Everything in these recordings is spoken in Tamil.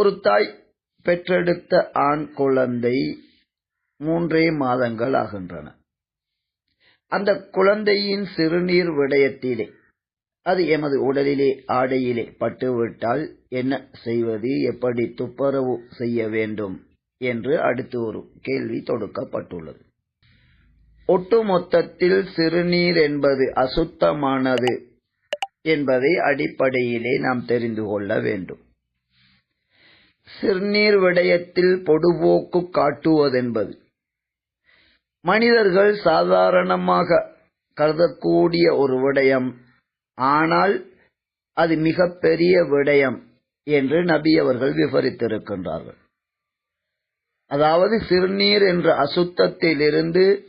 ஒரு தாய் பெற்றெடுத்த ஆண் குழந்தை மூன்றே மாதங்கள் ஆகின்றன. அந்த குழந்தையின் சிறுநீர் விடயத்திலே அது எமது உடலிலே ஆடையிலே பட்டுவிட்டால் என்ன செய்வது எப்படி துப்புரவு செய்ய வேண்டும் என்று அடுத்து ஒரு கேள்வி தொடுக்கப்பட்டுள்ளது. ஒட்டுமொத்தத்தில் சிறுநீர் என்பது அசுத்தமானது என்பதை அடிப்படையிலே நாம் தெரிந்து கொள்ள வேண்டும். சிறுநீர் விடயத்தில் பொடுபோக்கு காட்டுவதென்பது. மனிதர்கள் சாதாரணமாக கருதக்கூடிய ஒரு விடயம். ஆனால் அது மிகப்பெரிய விடயம் என்று நபி அவர்கள் விவரித்திருக்கின்றார்கள். அதாவது சிறுநீர் என்ற அசுத்தத்திலிருந்து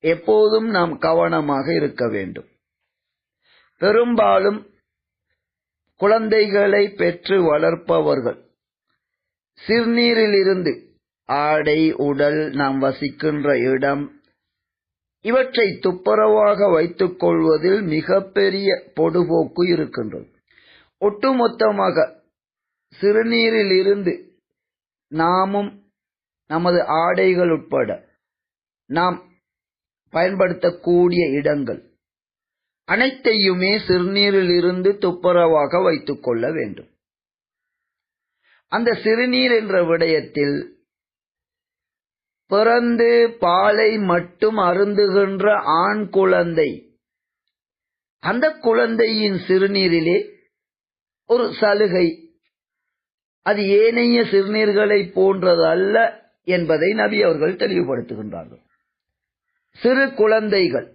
எப்போதும் நாம் கவனமாக இருக்க வேண்டும். பெரும்பாலும் குழந்தைகளை பெற்று வளர்ப்பவர்கள் சிறுநீரிலிருந்து ஆடை உடல் நாம் வசிக்கின்ற இடம். இவற்றை துப்புரவாக வைத்துக் கொள்வதில் மிகப்பெரிய பொடுபோக்கு இருக்கின்றது. ஒட்டுமொத்தமாக சிறுநீரில் இருந்து நாமும் நமது ஆடைகள் உட்பட நாம் பயன்படுத்தக்கூடிய இடங்கள் அனைத்தையுமே சிறுநீரில் இருந்து துப்புரவாக வைத்துக் கொள்ள வேண்டும். அந்த சிறுநீர் என்ற விடயத்தில் பிறந்து பாலை மட்டும் அருந்துகின்ற ஆண் குழந்தை அந்த குழந்தையின் சிறுநீரிலே ஒரு சலுகை. அது ஏனைய சிறுநீர்களை போன்றது அல்ல என்பதை நபி அவர்கள் தெளிவுபடுத்துகின்றார்கள். சிறு குழந்தைகள்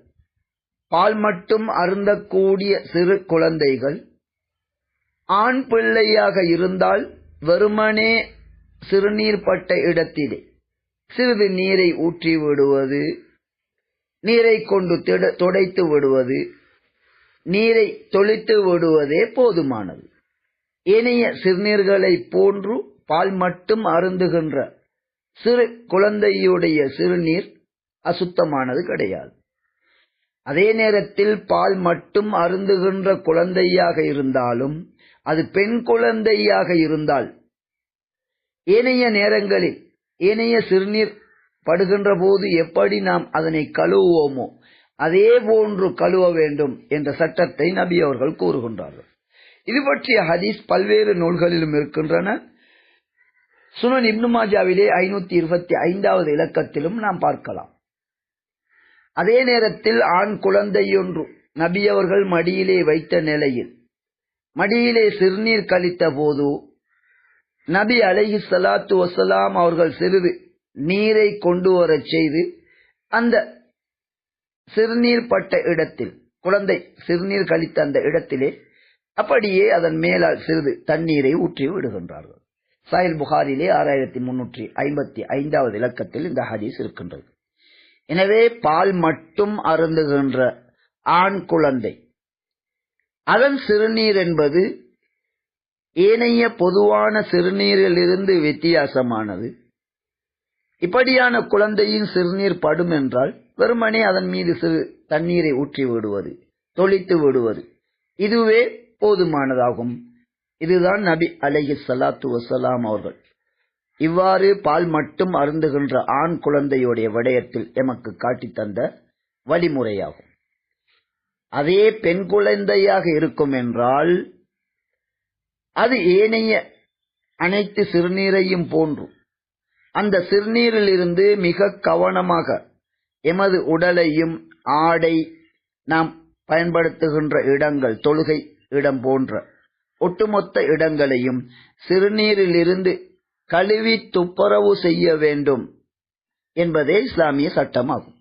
பால் மட்டும் அருந்தக்கூடிய சிறு குழந்தைகள் ஆண் பிள்ளையாக இருந்தால் வெறுமனே சிறுநீர் பட்ட இடத்திலே. சிறிது நீரை ஊற்றி விடுவது நீரை கொண்டு துடைத்து விடுவது நீரை தொளித்து விடுவதே போதுமானது. ஏனைய சிறுநீர்களை போன்று பால் மட்டும் அருந்துகின்ற சிறு குழந்தையுடைய சிறுநீர் அசுத்தமானது கிடையாது. அதே நேரத்தில் பால் மட்டும் அருந்துகின்ற குழந்தையாக இருந்தாலும் அது பெண் குழந்தையாக இருந்தால் ஏனைய நேரங்களில் ஏனைய சிறுநீர் படுகின்ற போது எப்படி நாம் அதனை கழுவுவோமோ அதே போன்று கழுவ வேண்டும் என்ற சட்டத்தை நபி அவர்கள் கூறுகின்றார்கள். இது பற்றிய ஹதீஸ் பல்வேறு நூல்களிலும் இருக்கின்றன. சுனன் இப்னுமாஜாவிலே ஐநூத்தி இருபத்தி ஐந்தாவது இலக்கத்திலும் நாம் பார்க்கலாம். அதே நேரத்தில் ஆண் குழந்தையொன்று நபி அவர்கள் மடியிலே வைத்த நிலையில் மடியிலே சிறுநீர் கழித்த போது நபி அலஹி சலாத்து வசலாம் அவர்கள் சிறிது நீரை கொண்டு வரச் செய்து அந்த சிறுநீர் பட்ட இடத்தில் குழந்தை சிறுநீர் கழித்த அந்த இடத்திலே அப்படியே அதன் மேலால் சிறிது தண்ணீரை ஊற்றி விடுகின்றார்கள். சாயில் புகாரிலே ஆறாயிரத்தி முன்னூற்றி ஐம்பத்தி ஐந்தாவது இலக்கத்தில் இந்த ஹதீஸ் இருக்கின்றது. எனவே பால் மட்டும் அருந்துகின்ற ஆண் குழந்தை. அதன் சிறுநீர் என்பது ஏனைய பொதுவான சிறுநீரிலிருந்து வித்தியாசமானது. இப்படியான குழந்தையின் சிறுநீர் படும் என்றால் வெறுமனே அதன் மீது சிறு தண்ணீரை ஊற்றி விடுவது தொளித்து விடுவது. இதுவே போதுமானதாகும். இதுதான் நபி அலஹி சலாத்து வசலாம் அவர்கள். இவ்வாறு பால் மட்டும் அருந்துகின்ற ஆண் குழந்தையுடைய விடயத்தில் எமக்கு காட்டி தந்த வழிமுறையாகும். அதே பெண் குழந்தையாக இருக்கும் என்றால் அது ஏனைய அனைத்து சிறுநீரையும் போன்றும் அந்த சிறுநீரிலிருந்து மிக கவனமாக எமது உடலையும் ஆடை நாம் பயன்படுத்துகின்ற இடங்கள் தொழுகை இடம் போன்ற ஒட்டுமொத்த இடங்களையும் சிறுநீரிலிருந்து கழுவி துப்புரவு செய்ய வேண்டும் என்பதே இஸ்லாமிய சட்டமாகும்.